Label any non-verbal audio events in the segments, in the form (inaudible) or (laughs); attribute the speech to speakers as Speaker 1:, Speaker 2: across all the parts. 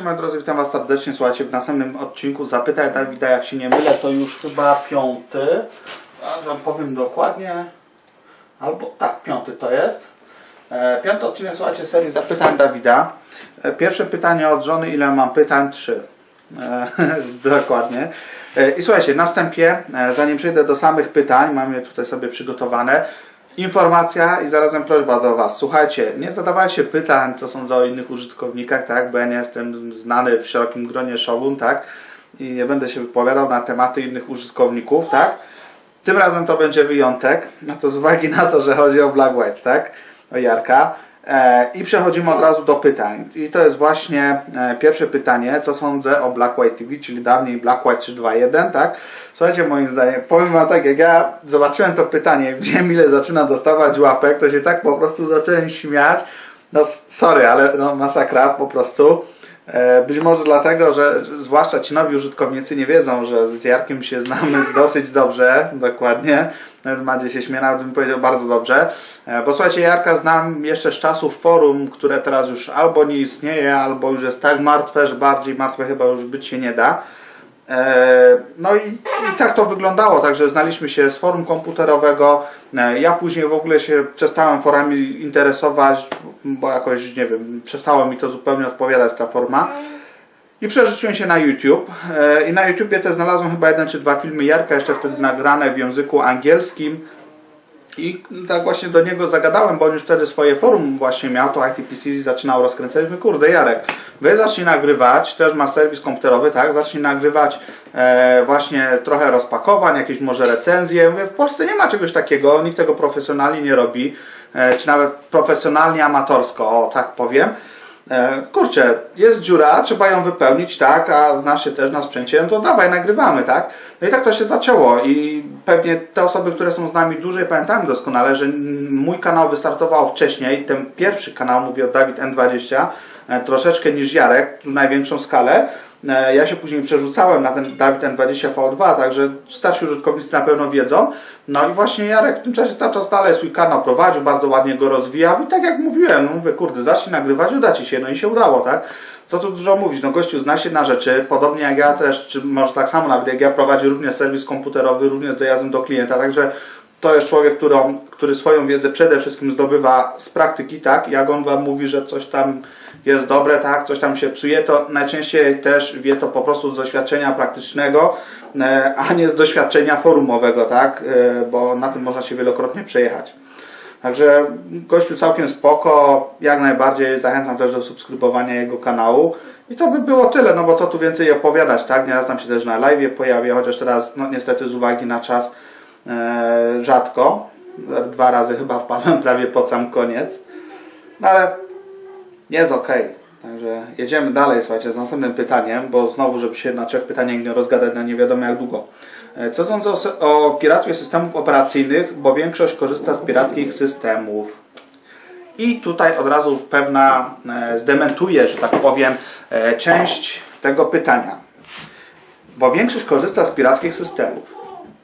Speaker 1: Cześć moi drodzy, witam Was serdecznie. Słuchajcie, w następnym odcinku Zapytaj Dawida, jak się nie mylę, to już chyba piąty. A wam powiem dokładnie. Albo tak, piąty to jest. E, piąty odcinek, słuchajcie, serii Zapytań Dawida. E, pierwsze pytanie od żony, ile mam pytań? Trzy. E, (laughs) dokładnie. E, I słuchajcie, na wstępie, e, zanim przejdę do samych pytań, mam je tutaj sobie przygotowane. Informacja i zarazem prośba do Was. Słuchajcie, nie zadawajcie pytań, co sądzą o innych użytkownikach, tak? Bo ja nie jestem znany w szerokim gronie Shogun, tak? I nie będę się wypowiadał na tematy innych użytkowników, tak? Tym razem to będzie wyjątek, no to z uwagi na to, że chodzi o Black White, tak? O Jarka. E, I przechodzimy od razu do pytań. I to jest właśnie e, pierwsze pytanie, co sądzę o Black White TV, czyli dawniej Black White 321, tak? Słuchajcie, moim zdaniem, powiem wam tak, jak ja zobaczyłem to pytanie, widziałem ile zaczyna dostawać łapek, to się tak po prostu zacząłem śmiać. No sorry, ale no masakra po prostu. E, Być może dlatego, że zwłaszcza ci nowi użytkownicy nie wiedzą, że z Jarkiem się znamy (laughs) dosyć dobrze, dokładnie. Nawet Madzie się nawet bym powiedział bardzo dobrze. E, Bo słuchajcie, Jarka znam jeszcze z czasów forum, które teraz już albo nie istnieje, albo już jest tak martwe, że bardziej martwe chyba już być się nie da. E, No i, i tak to wyglądało, także znaliśmy się z forum komputerowego. E, Ja później w ogóle się przestałem forami interesować, bo jakoś, nie wiem, przestało mi to zupełnie odpowiadać ta forma. I przerzuciłem się na YouTube. E, I na YouTubie też znalazłem chyba jeden czy dwa filmy Jarka, jeszcze wtedy nagrane w języku angielskim. I tak właśnie do niego zagadałem, bo on już wtedy swoje forum właśnie miał, to ITPC zaczynał rozkręcać. Mówię, kurde Jarek, wy zacznij nagrywać, też ma serwis komputerowy, tak? Zacznij nagrywać e, właśnie trochę rozpakowań, jakieś może recenzje. Mówię, w Polsce nie ma czegoś takiego, nikt tego profesjonalnie nie robi, e, czy nawet profesjonalnie amatorsko, o tak powiem. E, kurczę, jest dziura, trzeba ją wypełnić, tak, a znasz się też na sprzęcie, no to dawaj, nagrywamy, tak. No i tak to się zaczęło i pewnie te osoby, które są z nami dłużej, pamiętają doskonale, że mój kanał wystartował wcześniej, ten pierwszy kanał, mówię o Dawid N20, e, troszeczkę niż Jarek, tu największą skalę. E, Ja się później przerzucałem na ten Dawid N20 V2, także starsi użytkownicy na pewno wiedzą. No i właśnie Jarek w tym czasie cały czas dalej swój kanał prowadził, bardzo ładnie go rozwijał i tak jak mówiłem, no mówię, kurde, zacznij nagrywać, uda Ci się, no i się udało, tak? Co tu dużo mówić, no gościu zna się na rzeczy, podobnie jak ja też, czy może tak samo nawet jak ja prowadzi również serwis komputerowy, również dojazdem do klienta, także to jest człowiek, którą, który swoją wiedzę przede wszystkim zdobywa z praktyki, tak? Jak on wam mówi, że coś tam jest dobre, tak? Coś tam się psuje, to najczęściej też wie to po prostu z doświadczenia praktycznego, e, a nie z doświadczenia forumowego, tak? E, Bo na tym można się wielokrotnie przejechać. Także gościu całkiem spoko, jak najbardziej zachęcam też do subskrybowania jego kanału. I to by było tyle, no bo co tu więcej opowiadać, tak? Nieraz tam się też na live pojawia, chociaż teraz no niestety z uwagi na czas e, rzadko. Dwa razy chyba wpadłem prawie pod sam koniec. No ale jest ok. Także jedziemy dalej, słuchajcie, z następnym pytaniem, bo znowu, żeby się na trzech pytaniach nie rozgadać na nie wiadomo jak długo. E, Co sądzę o, o piractwie systemów operacyjnych, bo większość korzysta z pirackich systemów. I tutaj od razu pewna e, zdementuje, że tak powiem, e, część tego pytania. Bo większość korzysta z pirackich systemów.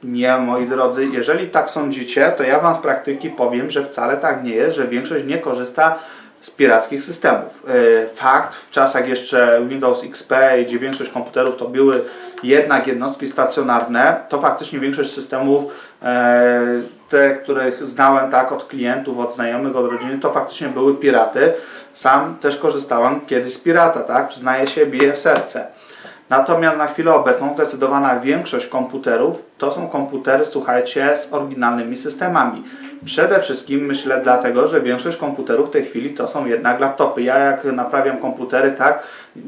Speaker 1: Nie, moi drodzy, jeżeli tak sądzicie, to ja Wam z praktyki powiem, że wcale tak nie jest, że większość nie korzysta z pirackich systemów. E, Fakt, w czasach jeszcze Windows XP, gdzie większość komputerów to były jednak jednostki stacjonarne, to faktycznie większość systemów, e, te, których znałem tak od klientów, od znajomych, od rodziny, to faktycznie były piraty. Sam też korzystałem kiedyś z pirata, tak? Przyznaję się, bije w serce. Natomiast na chwilę obecną zdecydowana większość komputerów to są komputery, słuchajcie, z oryginalnymi systemami. Przede wszystkim myślę dlatego, że większość komputerów w tej chwili to są jednak laptopy. Ja jak naprawiam komputery, tak,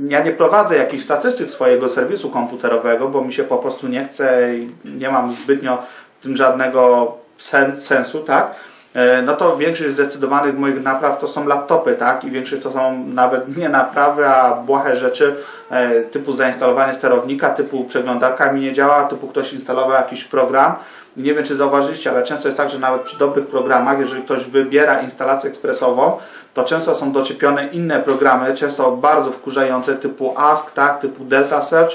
Speaker 1: ja nie prowadzę jakichś statystyk swojego serwisu komputerowego, bo mi się po prostu nie chce i nie mam zbytnio w tym żadnego sen, sensu, tak. E, no to większość zdecydowanych moich napraw to są laptopy, tak? I większość to są nawet nie naprawy, a błahe rzeczy e, typu zainstalowanie sterownika, typu przeglądarka mi nie działa, typu ktoś instalował jakiś program. Nie wiem, czy zauważyliście, ale często jest tak, że nawet przy dobrych programach, jeżeli ktoś wybiera instalację ekspresową, to często są doczepione inne programy, często bardzo wkurzające, typu Ask, tak? Typu Delta Search.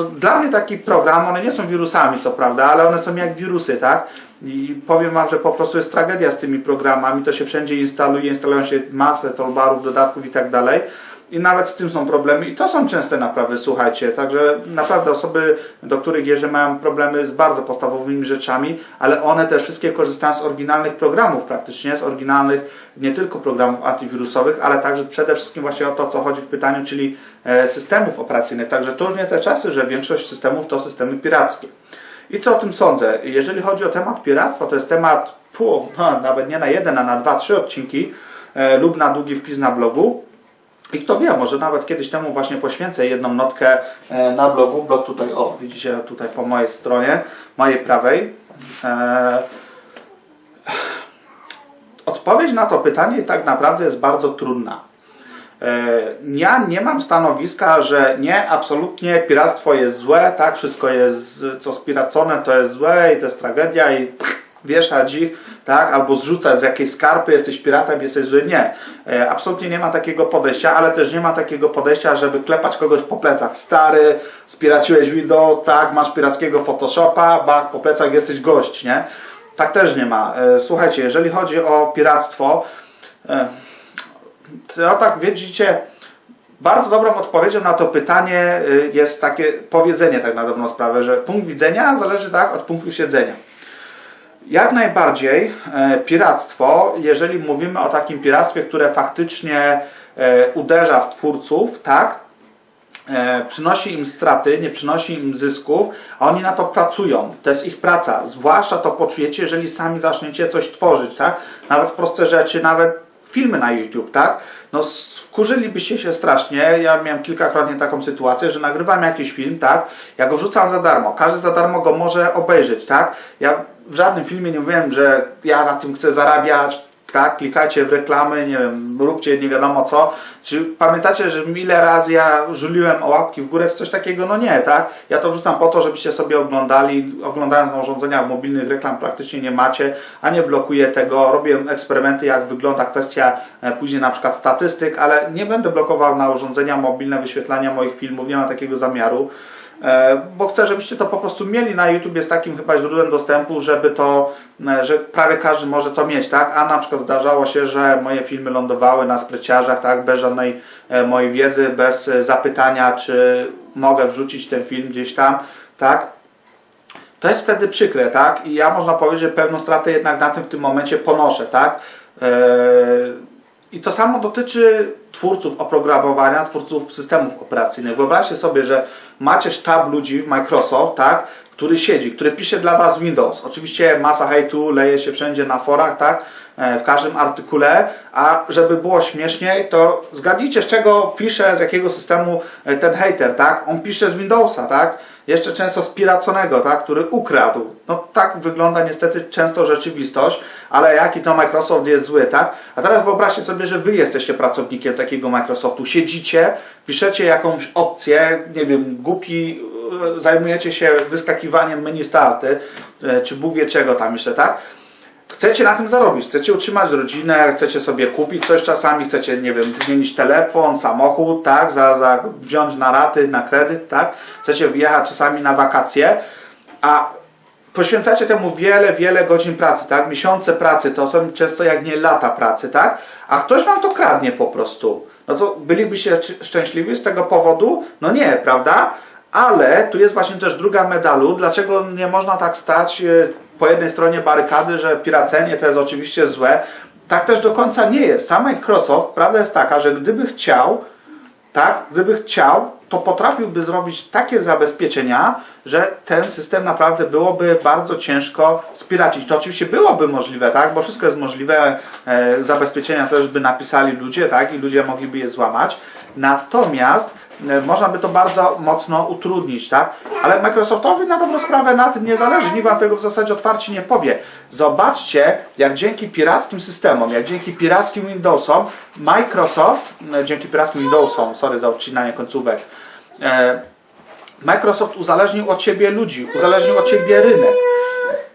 Speaker 1: To dla mnie taki program, one nie są wirusami, co prawda, ale one są jak wirusy, tak? I powiem Wam, że po prostu jest tragedia z tymi programami. To się wszędzie instaluje, instalują się masę toolbarów, dodatków i tak dalej. I nawet z tym są problemy i to są częste naprawy, słuchajcie. Także naprawdę osoby, do których jeżdżę mają problemy z bardzo podstawowymi rzeczami, ale one też wszystkie korzystają z oryginalnych programów praktycznie, z oryginalnych nie tylko programów antywirusowych, ale także przede wszystkim właśnie o to, co chodzi w pytaniu, czyli e, systemów operacyjnych. Także to już nie te czasy, że większość systemów to systemy pirackie. I co o tym sądzę? Jeżeli chodzi o temat piractwa, to jest temat pół, nawet nie na jeden, a na dwa, trzy odcinki e, lub na długi wpis na blogu. I kto wie, może nawet kiedyś temu właśnie poświęcę jedną notkę e, na blogu. Blog tutaj, o, widzicie tutaj po mojej stronie, mojej prawej. E, odpowiedź na to pytanie tak naprawdę jest bardzo trudna. E, ja nie mam stanowiska, że nie, absolutnie piractwo jest złe, tak, wszystko jest, co spiracone to jest złe i to jest tragedia i wieszać ich, tak, albo zrzucać z jakiejś skarpy, jesteś piratem, jesteś zły. Nie, e, absolutnie nie ma takiego podejścia, ale też nie ma takiego podejścia, żeby klepać kogoś po plecach. Stary, spiraciłeś Windows, tak, masz pirackiego Photoshopa, bach, po plecach jesteś gość, nie? Tak też nie ma. E, słuchajcie, jeżeli chodzi o piractwo, to tak widzicie, bardzo dobrą odpowiedzią na to pytanie jest takie powiedzenie tak na dobrą sprawę, że punkt widzenia zależy tak od punktu siedzenia. Jak najbardziej e, piractwo, jeżeli mówimy o takim piractwie, które faktycznie e, uderza w twórców, tak, e, przynosi im straty, nie przynosi im zysków, a oni na to pracują. To jest ich praca. Zwłaszcza to poczujecie, jeżeli sami zaczniecie coś tworzyć, tak? Nawet proste rzeczy, nawet filmy na YouTube, tak? No wkurzylibyście się strasznie. Ja miałem kilkakrotnie taką sytuację, że nagrywam jakiś film, tak? Ja go wrzucam za darmo. Każdy za darmo go może obejrzeć, tak? Ja w żadnym filmie nie mówiłem, że ja na tym chcę zarabiać, tak, klikajcie w reklamy, nie wiem, róbcie nie wiadomo co. Czy pamiętacie, że ile razy ja żuliłem o łapki w górę w coś takiego? No nie, tak? Ja to wrzucam po to, żebyście sobie oglądali, oglądając na urządzeniach mobilnych reklam praktycznie nie macie, a nie blokuję tego. Robię eksperymenty, jak wygląda kwestia e, później na przykład statystyk, ale nie będę blokował na urządzenia mobilne wyświetlania moich filmów, nie ma takiego zamiaru. E, bo chcę, żebyście to po prostu mieli na YouTube, jest takim chyba źródłem dostępu, żeby to, e, że prawie każdy może to mieć, tak? A na przykład zdarzało się, że moje filmy lądowały na spreciarzach, tak? Bez żadnej e, mojej wiedzy, bez zapytania, czy mogę wrzucić ten film gdzieś tam, tak? To jest wtedy przykre, tak? I ja można powiedzieć, że pewną stratę jednak na tym w tym momencie ponoszę, tak? I to samo dotyczy twórców oprogramowania, twórców systemów operacyjnych. Wyobraźcie sobie, że macie sztab ludzi w Microsoft, tak, który siedzi, który pisze dla Was Windows. Oczywiście masa hejtu leje się wszędzie na forach, tak, e, w każdym artykule, a żeby było śmieszniej, to zgadnijcie z czego pisze, z jakiego systemu e, ten hater, tak? On pisze z Windowsa, tak? Jeszcze często spiraconego, tak? Który ukradł. No tak wygląda niestety często rzeczywistość, ale jaki to Microsoft jest zły, tak? A teraz wyobraźcie sobie, że wy jesteście pracownikiem takiego Microsoftu. Siedzicie, piszecie jakąś opcję, nie wiem, głupi, e, zajmujecie się wyskakiwaniem menu starty, e, czy Bóg wie czego tam jeszcze, tak? Chcecie na tym zarobić, chcecie utrzymać rodzinę, chcecie sobie kupić coś czasami, chcecie, nie wiem, zmienić telefon, samochód, tak, za, za wziąć na raty, na kredyt, tak, chcecie wyjechać czasami na wakacje, a poświęcacie temu wiele, wiele godzin pracy, tak, miesiące pracy, to są często jak nie lata pracy, tak, a ktoś wam to kradnie po prostu, no to bylibyście szczęśliwi z tego powodu? No nie, prawda? Ale tu jest właśnie też druga medalu, dlaczego nie można tak stać e, po jednej stronie barykady, że piracenie to jest oczywiście złe. Tak też do końca nie jest. Sam Microsoft, prawda jest taka, że gdyby chciał, tak, gdyby chciał, to potrafiłby zrobić takie zabezpieczenia, że ten system naprawdę byłoby bardzo ciężko spiracić. To oczywiście byłoby możliwe, tak, bo wszystko jest możliwe, e, zabezpieczenia też by napisali ludzie, tak, i ludzie mogliby je złamać. Natomiast można by to bardzo mocno utrudnić, tak? Ale Microsoftowi na dobrą sprawę na tym nie zależy, nikt wam tego w zasadzie otwarcie nie powie. Zobaczcie, jak dzięki pirackim systemom, jak dzięki pirackim Windowsom, Microsoft, e, dzięki pirackim Windowsom, sorry za odcinanie końcówek, e, Microsoft uzależnił od siebie ludzi, uzależnił od siebie rynek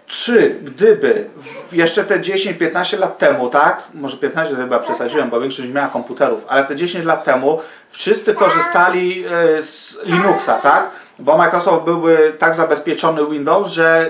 Speaker 1: czy gdyby jeszcze te 10-15 lat temu, tak? Może 15 to chyba przesadziłem, bo większość miała komputerów, ale te 10 lat temu wszyscy korzystali e, z Linuxa, tak? Bo Microsoft byłby tak zabezpieczony Windows, że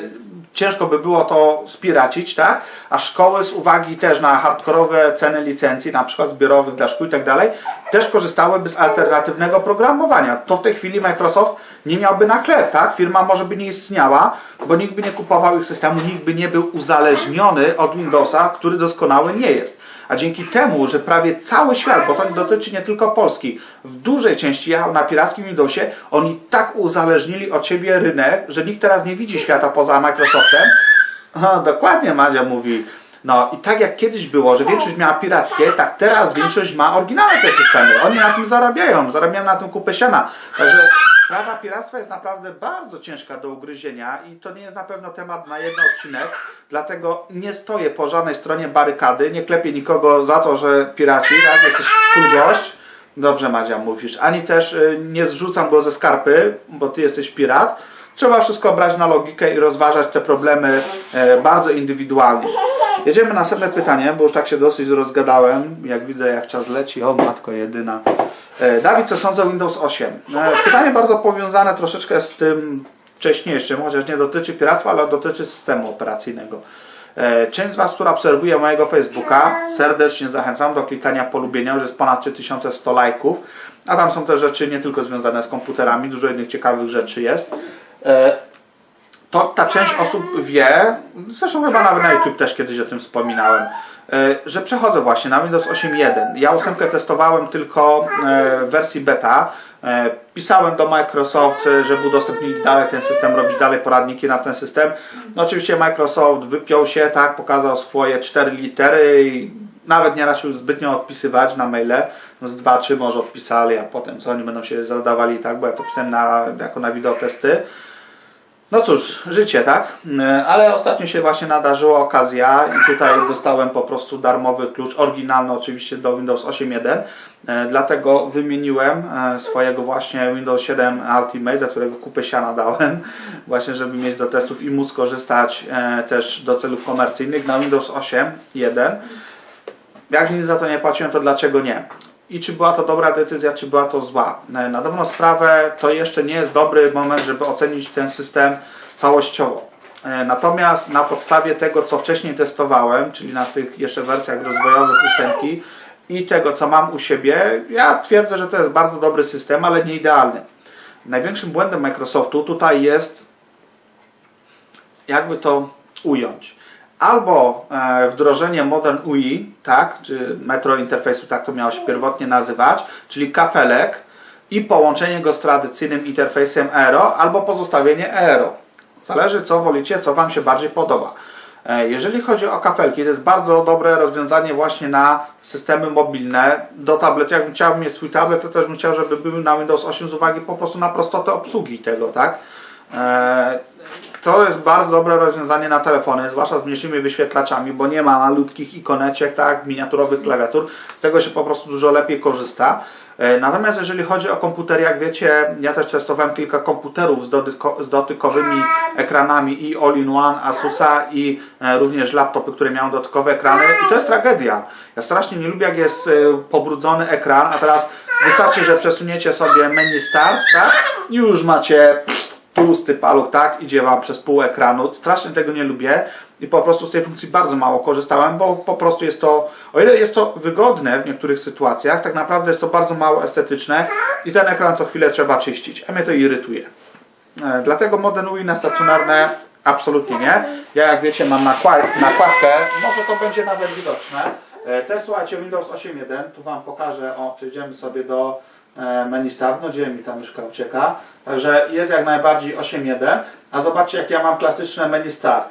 Speaker 1: ciężko by było to spiracić, tak? A szkoły z uwagi też na hardkorowe ceny licencji, na przykład zbiorowych dla szkół i tak dalej, też korzystałyby z alternatywnego programowania. To w tej chwili Microsoft nie miałby na chleb, tak? Firma może by nie istniała, bo nikt by nie kupował ich systemu, nikt by nie był uzależniony od Windowsa, który doskonały nie jest. A dzięki temu, że prawie cały świat, bo to nie dotyczy nie tylko Polski, w dużej części jechał na pirackim Windowsie, oni tak uzależnili od siebie rynek, że nikt teraz nie widzi świata poza Microsoftem. Aha, dokładnie Madzia mówi. No i tak jak kiedyś było, że większość miała pirackie, tak teraz większość ma oryginalne te systemy. Oni na tym zarabiają, zarabiają na tym kupę siana. Także sprawa piractwa jest naprawdę bardzo ciężka do ugryzienia i to nie jest na pewno temat na jeden odcinek, dlatego nie stoję po żadnej stronie barykady, nie klepię nikogo za to, że piraci, tak, jesteś cool gość. Dobrze Madzia mówisz. Ani też y, nie zrzucam go ze skarpy, bo ty jesteś pirat. Trzeba wszystko brać na logikę i rozważać te problemy e, bardzo indywidualnie. Jedziemy na następne pytanie, bo już tak się dosyć rozgadałem. Jak widzę, jak czas leci. O, matko jedyna. E, Dawid, co sądzę o Windows 8? E, Pytanie bardzo powiązane troszeczkę z tym wcześniejszym, chociaż nie dotyczy piractwa, ale dotyczy systemu operacyjnego. Część z Was, która obserwuje mojego Facebooka, serdecznie zachęcam do klikania polubienia, już jest ponad 3100 lajków. A tam są też rzeczy nie tylko związane z komputerami, dużo innych ciekawych rzeczy jest. E, To ta część osób wie, zresztą chyba nawet na YouTube też kiedyś o tym wspominałem, e, że przechodzę właśnie na Windows 8.1. Ja ósemkę testowałem tylko e, w wersji beta. Pisałem do Microsoft, żeby udostępnili dalej ten system, robić dalej poradniki na ten system. No oczywiście Microsoft wypiął się, tak, pokazał swoje cztery litery i nawet nie raczył zbytnio odpisywać na maile. No z dwa, trzy może odpisali, a potem co oni będą się zadawali, tak, bo ja to pisałem na, jako na wideotesty. No cóż, życie, tak? E, Ale ostatnio się właśnie nadarzyła okazja i tutaj dostałem po prostu darmowy klucz, oryginalny oczywiście do Windows 8.1. E, Dlatego wymieniłem e, swojego właśnie Windows 7 Ultimate, za którego kupę siana dałem, (laughs) właśnie żeby mieć do testów i móc korzystać też do celów komercyjnych na Windows 8.1. Jak nic za to nie płaciłem, to dlaczego nie? I czy była to dobra decyzja, czy była to zła? E, Na dobrą sprawę to jeszcze nie jest dobry moment, żeby ocenić ten system całościowo. E, Natomiast na podstawie tego, co wcześniej testowałem, czyli na tych jeszcze wersjach rozwojowych ósemki i tego, co mam u siebie, ja twierdzę, że to jest bardzo dobry system, ale nie idealny. Największym błędem Microsoftu tutaj jest, jakby to ująć albo e, wdrożenie Modern UI, tak, czy Metro Interfejsu, tak to miało się pierwotnie nazywać, czyli kafelek i połączenie go z tradycyjnym interfejsem Aero, albo pozostawienie Aero. Zależy co wolicie, co Wam się bardziej podoba. E, Jeżeli chodzi o kafelki, to jest bardzo dobre rozwiązanie właśnie na systemy mobilne. Do tabletu, jakbym chciał mieć swój tablet, to też bym chciał, żeby był na Windows 8 z uwagi po prostu na prostotę obsługi tego, tak? E, To jest bardzo dobre rozwiązanie na telefony, zwłaszcza z mniejszymi wyświetlaczami, bo nie ma malutkich ikoneczek, tak, miniaturowych klawiatur. Z tego się po prostu dużo lepiej korzysta. E, Natomiast jeżeli chodzi o komputery, jak wiecie, ja też testowałem kilka komputerów z, dotyko, z dotykowymi ekranami i All-in-One Asusa i e, również laptopy, które miały dotykowe ekrany i to jest tragedia. Ja strasznie nie lubię jak jest pobrudzony ekran, a teraz wystarczy, że przesuniecie sobie menu start, tak? I już macie tłusty paluch, tak? Idzie Wam przez pół ekranu. Strasznie tego nie lubię i po prostu z tej funkcji bardzo mało korzystałem, bo po prostu jest to, o ile jest to wygodne w niektórych sytuacjach, tak naprawdę jest to bardzo mało estetyczne i ten ekran co chwilę trzeba czyścić, a mnie to irytuje. E, Dlatego Modern UI na stacjonarne absolutnie nie. Ja jak wiecie mam nakład, nakładkę, może to będzie nawet widoczne. E, Te słuchajcie Windows 8.1, tu Wam pokażę, o przejdziemy sobie do e, menu start, no gdzie mi ta myszka ucieka. Także jest jak najbardziej 8.1, a zobaczcie jak ja mam klasyczne menu start.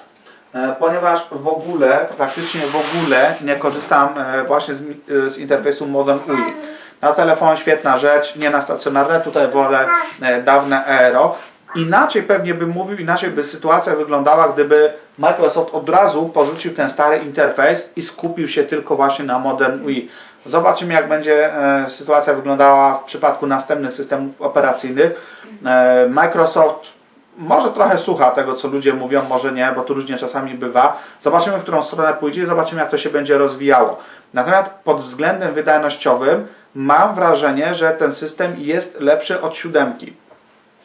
Speaker 1: E, Ponieważ w ogóle, praktycznie w ogóle nie korzystam e, właśnie z, e, z interfejsu Modern UI. Na telefon świetna rzecz, nie na stacjonarne, tutaj wolę e, dawne Aero. Inaczej pewnie bym mówił, inaczej by sytuacja wyglądała, gdyby Microsoft od razu porzucił ten stary interfejs i skupił się tylko właśnie na Modern UI. Zobaczymy jak będzie e, sytuacja wyglądała w przypadku następnych systemów operacyjnych. E, Microsoft może trochę słucha tego, co ludzie mówią, może nie, bo to różnie czasami bywa. Zobaczymy, w którą stronę pójdzie i zobaczymy, jak to się będzie rozwijało. Natomiast pod względem wydajnościowym mam wrażenie, że ten system jest lepszy od siódemki.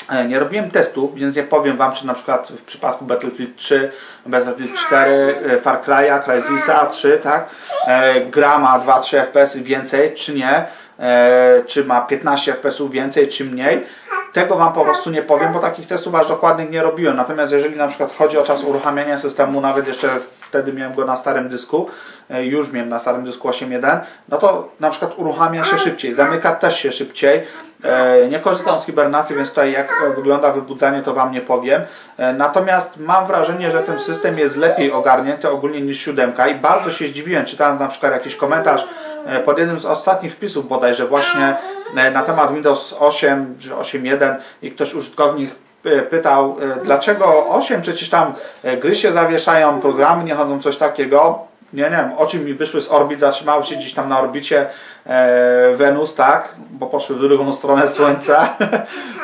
Speaker 1: E, Nie robiłem testów, więc nie powiem Wam, czy na przykład w przypadku Battlefield 3, Battlefield 4, e, Far Cry'a, Crysisa 3, tak, e, gra ma 2-3 FPS więcej, czy nie. czy ma 15 FPS-ów więcej, czy mniej. Tego Wam po prostu nie powiem, bo takich testów aż dokładnych nie robiłem. Natomiast jeżeli na przykład chodzi o czas uruchamiania systemu, nawet jeszcze wtedy miałem go na starym dysku, e, już miałem na starym dysku 8.1, no to na przykład uruchamia się szybciej, zamyka też się szybciej. E, Nie korzystam z hibernacji, więc tutaj jak wygląda wybudzanie, to Wam nie powiem. E, Natomiast mam wrażenie, że ten system jest lepiej ogarnięty ogólnie niż siódemka i bardzo się zdziwiłem, czytając na przykład jakiś komentarz pod jednym z ostatnich wpisów bodajże właśnie na temat Windows 8 czy 8.1 i ktoś użytkownik pytał, e, dlaczego 8, przecież tam e, gry się zawieszają, programy nie chodzą, coś takiego. Nie, nie wiem, oczy mi wyszły z orbit, zatrzymały się gdzieś tam na orbicie e, Wenus, tak, bo poszły w drugą stronę Słońca. (laughs)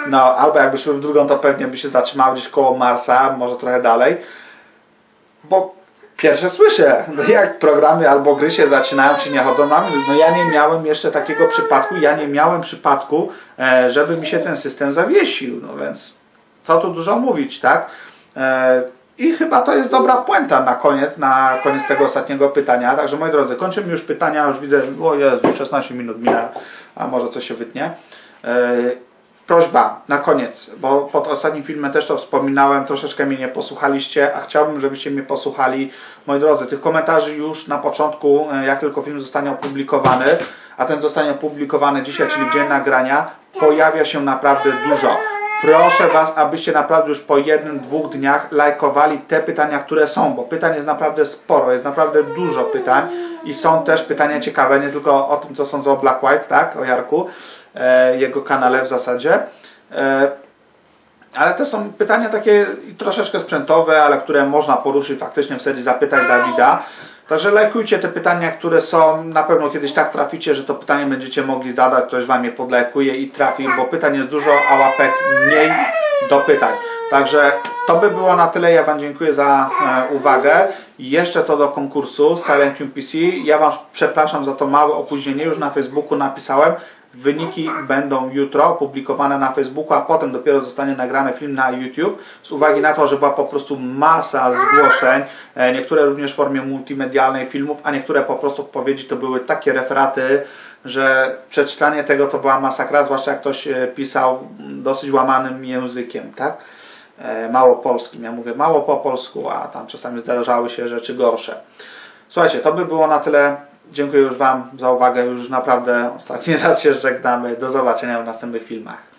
Speaker 1: No, albo jakby szły w drugą, to pewnie by się zatrzymały gdzieś koło Marsa, może trochę dalej. Bo pierwsze słyszę, no jak programy albo gry się zaczynają, czy nie chodzą na. No ja nie miałem jeszcze takiego przypadku, ja nie miałem przypadku, e, żeby mi się ten system zawiesił, no więc co tu dużo mówić, tak? E, I chyba to jest dobra puenta na koniec, na koniec tego ostatniego pytania. Także moi drodzy, kończymy już pytania, już widzę, o Jezu, 16 minut minęło, a może coś się wytnie. E, Prośba na koniec, bo pod ostatnim filmem też to wspominałem, troszeczkę mnie nie posłuchaliście, a chciałbym, żebyście mnie posłuchali. Moi drodzy, tych komentarzy już na początku, e, jak tylko film zostanie opublikowany, a ten zostanie opublikowany dzisiaj, czyli w dzień nagrania, pojawia się naprawdę dużo. Proszę Was, abyście naprawdę już po jednym, dwóch dniach lajkowali te pytania, które są, bo pytań jest naprawdę sporo, jest naprawdę dużo pytań i są też pytania ciekawe, nie tylko o tym, co sądzą o Black White, tak, o Jarku, e, jego kanale w zasadzie. E, ale to są pytania takie troszeczkę sprzętowe, ale które można poruszyć faktycznie w serii zapytań Dawida. Także lajkujcie te pytania, które są. Na pewno kiedyś tak traficie, że to pytanie będziecie mogli zadać, ktoś Wam je podlajkuje i trafi, bo pytań jest dużo, a łapek mniej do pytań. Także to by było na tyle. Ja Wam dziękuję za e, uwagę. Jeszcze co do konkursu Silent PC, ja Wam przepraszam za to małe opóźnienie. Już na Facebooku napisałem. Wyniki będą jutro opublikowane na Facebooku, a potem dopiero zostanie nagrany film na YouTube. Z uwagi na to, że była po prostu masa zgłoszeń, e, niektóre również w formie multimedialnej filmów, a niektóre po prostu odpowiedzi to były takie referaty, że przeczytanie tego to była masakra, zwłaszcza jak ktoś e, pisał dosyć łamanym językiem, tak? E, Mało polskim. Ja mówię mało po polsku, a tam czasami zdarzały się rzeczy gorsze. Słuchajcie, to by było na tyle. Dziękuję już Wam za uwagę. Już naprawdę ostatni (laughs) raz się żegnamy. Do zobaczenia w następnych filmach.